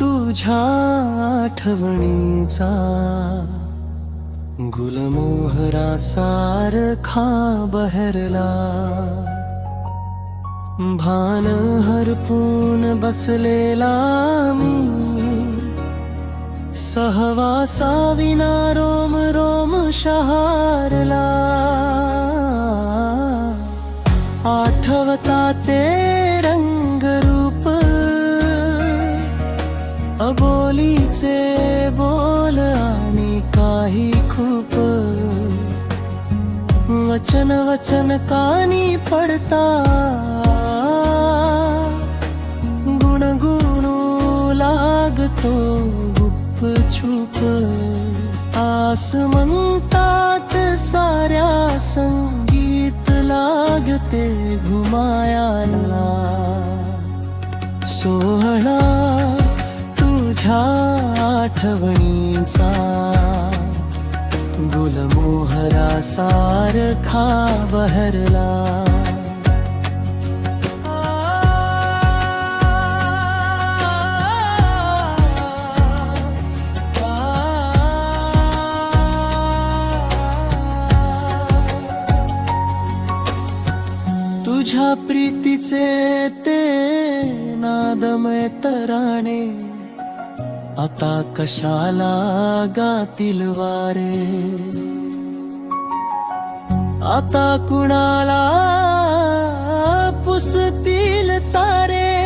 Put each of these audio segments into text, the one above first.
तुझ्या आठवणीचा. गुलमोहरा सारखा बहरला. भान हरपून बसलेला मी. सहवासा विना रोम रोम शहारला. अबोलीचे बोल आणि काही खूप. वचन वचन कानी पडता. गुणगुणू लागतो गुप छुप. आस म्हणतात साऱ्या संगीत लागते घुमायाला. सोहळा आठवणींचा गुलमोहरा सारखा बहरला तुझ्या प्रीतीचे ते नादमय तराणे आता कशाला गातील वारे? आता कुणाला पुसतील तारे?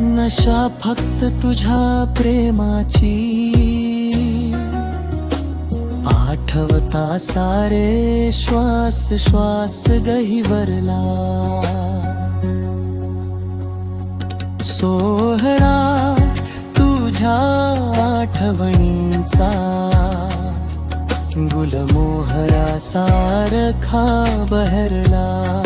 नशा फक्त तुझ्या प्रेमाची. आठवता सारे श्वास श्वास गहिवरला. सोहळा माझ्या आठवणींचा गुलमोहरा सारखा बहरला.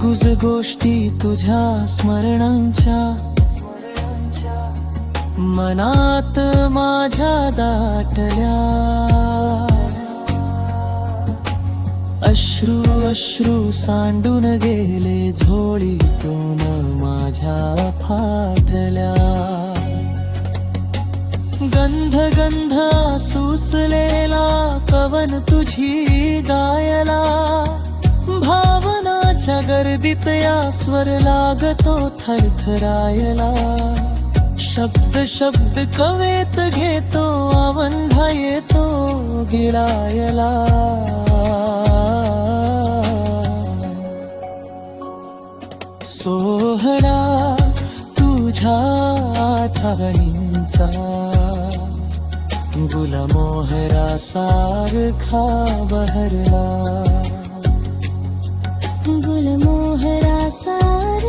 गुज गोष्टी तुझ्या स्मरणांच्या मनात माझ्या दाटल्या. अश्रू अश्रू सांडून गेले झोळीतून माझ्या फाटल्या. गंध गंध सुसलेला कवन तुझी गायला. भावनाच्या गर्दीत या स्वर लागतो थरथरायला. शब्द शब्द कवेत घेतो आवंढा येतो गिळायला. सोहळा तुझ्या आठवणींचा गुलमोहरा सारखा बहरला. गुलमोहरा सार